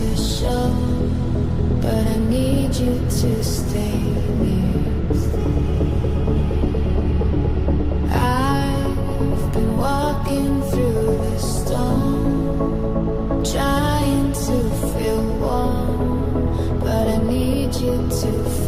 to show, but I need you to stay near. I've been walking through the storm, trying to feel warm, but I need you to.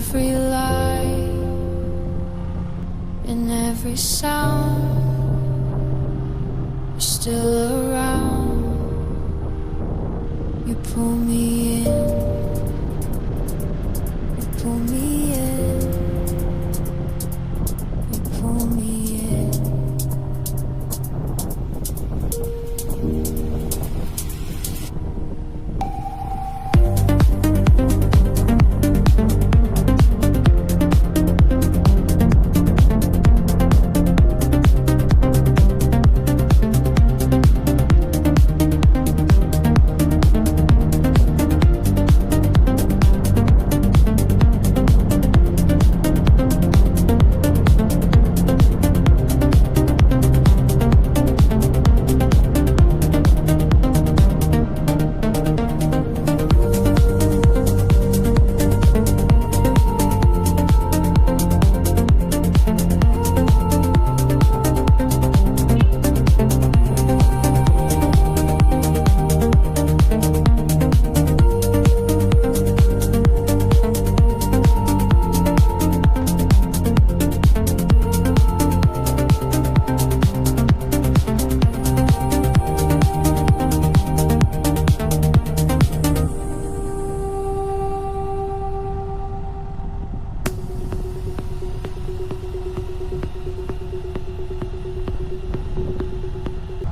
every light in every sound. You're still around. You pull me in. You pull me in.